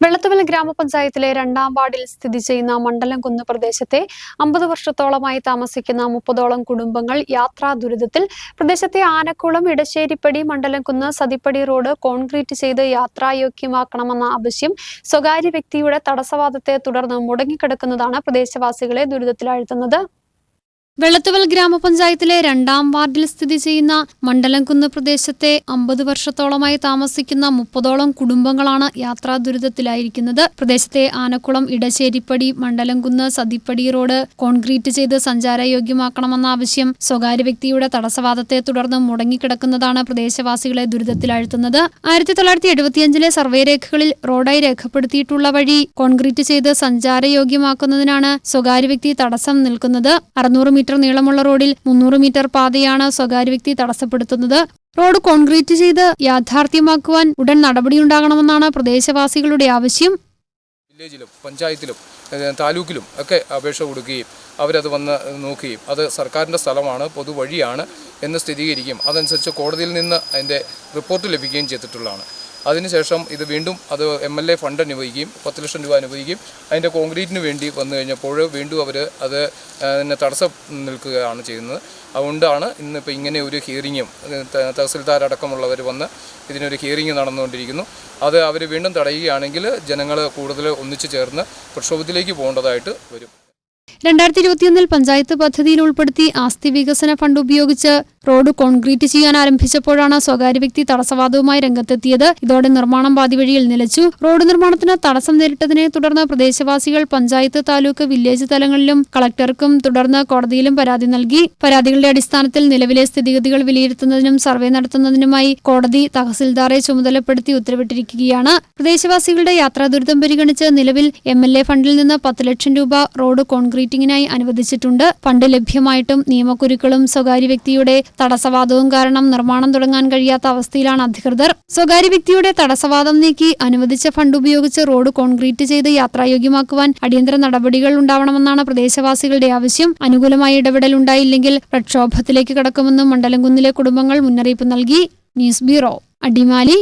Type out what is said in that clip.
വെള്ളത്തുവൽ ഗ്രാമപഞ്ചായത്തിലെ രണ്ടാം വാർഡിൽ സ്ഥിതി ചെയ്യുന്ന മണ്ഡലം കുന്ന് പ്രദേശത്തെ അമ്പത് വർഷത്തോളമായി താമസിക്കുന്ന മുപ്പതോളം കുടുംബങ്ങൾ യാത്രാ ദുരിതത്തിൽ പ്രദേശത്തെ ആനക്കുളം ഇടശ്ശേരിപ്പടി മണ്ഡലം കുന്ന് സതിപ്പടി റോഡ് കോൺക്രീറ്റ് ചെയ്ത് യാത്രായോഗ്യമാക്കണമെന്ന ആവശ്യം സ്വകാര്യ വ്യക്തിയുടെ തടസ്സവാദത്തെ തുടർന്ന് മുടങ്ങിക്കിടക്കുന്നതാണ് പ്രദേശവാസികളെ ദുരിതത്തിലാഴ്ത്തുന്നത്. വെള്ളത്തുവൽ ഗ്രാമപഞ്ചായത്തിലെ രണ്ടാം വാർഡിൽ സ്ഥിതി ചെയ്യുന്ന മണ്ഡലംകുന്ന് പ്രദേശത്തെ അമ്പത് വർഷത്തോളമായി താമസിക്കുന്ന മുപ്പതോളം കുടുംബങ്ങളാണ് യാത്രാ ദുരിതത്തിലായിരിക്കുന്നത്. പ്രദേശത്തെ ആനക്കുളം ഇടശ്ശേരിപ്പടി മണ്ഡലംകുന്ന് സതിപ്പടി റോഡ് കോൺക്രീറ്റ് ചെയ്ത് സഞ്ചാരയോഗ്യമാക്കണമെന്ന ആവശ്യം സ്വകാര്യ വ്യക്തിയുടെ തടസ്സവാദത്തെ തുടർന്ന് മുടങ്ങിക്കിടക്കുന്നതാണ് പ്രദേശവാസികളെ ദുരിതത്തിലാഴ്ത്തുന്നത്. ആയിരത്തി തൊള്ളായിരത്തി എഴുപത്തിയഞ്ചിലെ സർവേ രേഖകളിൽ റോഡായി രേഖപ്പെടുത്തിയിട്ടുള്ള വഴി കോൺക്രീറ്റ് ചെയ്ത് സഞ്ചാരയോഗ്യമാക്കുന്നതിനാണ് സ്വകാര്യ വ്യക്തി തടസ്സം നിൽക്കുന്നത്. അറുന്നൂറ് മീറ്റർ നീളമുള്ള റോഡിൽ മുന്നൂറ് മീറ്റർ പാതയാണ് സ്വകാര്യ വ്യക്തി തടസ്സപ്പെടുത്തുന്നത്. റോഡ് കോൺക്രീറ്റ് ചെയ്ത് യാഥാർത്ഥ്യമാക്കുവാൻ ഉടൻ നടപടിയുണ്ടാകണമെന്നാണ് പ്രദേശവാസികളുടെ ആവശ്യം. വില്ലേജിലും പഞ്ചായത്തിലും താലൂക്കിലും ഒക്കെ അപേക്ഷ കൊടുക്കുകയും അവരത് വന്ന് നോക്കുകയും അത് സർക്കാരിന്റെ സ്ഥലമാണ് പൊതുവഴിയാണ് എന്ന് സ്ഥിരീകരിക്കും അതനുസരിച്ച് കോടതിയിൽ നിന്ന് അതിന്റെ റിപ്പോർട്ട് ലഭിക്കുകയും ചെയ്തിട്ടുള്ളതാണ്. അതിനുശേഷം ഇത് വീണ്ടും അത് എം എൽ എ ഫണ്ട് അനുവദിക്കുകയും പത്ത് ലക്ഷം രൂപ അനുവദിക്കുകയും അതിന്റെ കോൺക്രീറ്റിന് വേണ്ടി വന്നു കഴിഞ്ഞപ്പോൾ വീണ്ടും അവർ അത് തടസ്സം നിൽക്കുകയാണ് ചെയ്യുന്നത്. അതുകൊണ്ടാണ് ഇന്നിപ്പോൾ ഇങ്ങനെ ഒരു ഹിയറിങ്ങും തഹസിൽദാർ അടക്കമുള്ളവർ വന്ന് ഇതിനൊരു ഹിയറിങ് നടന്നുകൊണ്ടിരിക്കുന്നു. അത് അവർ വീണ്ടും തടയുകയാണെങ്കിൽ ജനങ്ങൾ കൂടുതൽ ഒന്നിച്ചു ചേർന്ന് പ്രക്ഷോഭത്തിലേക്ക് പോകേണ്ടതായിട്ട് വരും. രണ്ടായിരത്തി ഇരുപത്തിയൊന്നിൽ പഞ്ചായത്ത് പദ്ധതിയിൽ ഉൾപ്പെടുത്തി ആസ്തി വികസന ഫണ്ട് ഉപയോഗിച്ച് റോഡ് കോൺക്രീറ്റ് ചെയ്യാൻ ആരംഭിച്ചപ്പോഴാണ് സ്വകാര്യ വ്യക്തി തടസ്സവാദവുമായി രംഗത്തെത്തിയത്. ഇതോടെ നിർമ്മാണം പാതിവഴിയിൽ നിലച്ചു. റോഡ് നിർമ്മാണത്തിന് തടസ്സം നേരിട്ടതിനെ തുടർന്ന് പ്രദേശവാസികൾ പഞ്ചായത്ത് താലൂക്ക് വില്ലേജ് തലങ്ങളിലും കളക്ടർക്കും തുടർന്ന് കോടതിയിലും പരാതി നൽകി. പരാതികളുടെ അടിസ്ഥാനത്തിൽ നിലവിലെ സ്ഥിതിഗതികൾ വിലയിരുത്തുന്നതിനും സർവേ നടത്തുന്നതിനുമായി കോടതി തഹസിൽദാറെ ചുമതലപ്പെടുത്തി ഉത്തരവിട്ടിരിക്കുകയാണ്. പ്രദേശവാസികളുടെ യാത്രാ ദുരിതം പരിഗണിച്ച് നിലവിൽ എം എൽ എ ഫണ്ടിൽ നിന്ന് പത്ത് ലക്ഷം രൂപ റോഡ് കോൺക്രീറ്റിംഗിനായി അനുവദിച്ചിട്ടുണ്ട്. ഫണ്ട് ലഭ്യമായിട്ടും നിയമക്കുരുക്കളും സ്വകാര്യ വ്യക്തിയുടെ തടസ്സവാദവും കാരണം നിർമ്മാണം തുടങ്ങാൻ കഴിയാത്ത അവസ്ഥയിലാണ് അധികൃതർ. സ്വകാര്യ വ്യക്തിയുടെ തടസ്സവാദം നീക്കി അനുവദിച്ച ഫണ്ട് ഉപയോഗിച്ച് റോഡ് കോൺക്രീറ്റ് ചെയ്ത് യാത്രായോഗ്യമാക്കുവാൻ അടിയന്തര നടപടികൾ ഉണ്ടാവണമെന്നാണ് പ്രദേശവാസികളുടെ ആവശ്യം. അനുകൂലമായ ഇടപെടൽ ഉണ്ടായില്ലെങ്കിൽ പ്രക്ഷോഭത്തിലേക്ക് കടക്കുമെന്നും മണ്ഡലംകുന്നിലെ കുടുംബങ്ങൾ മുന്നറിയിപ്പ് നൽകി. News bureau Adimali.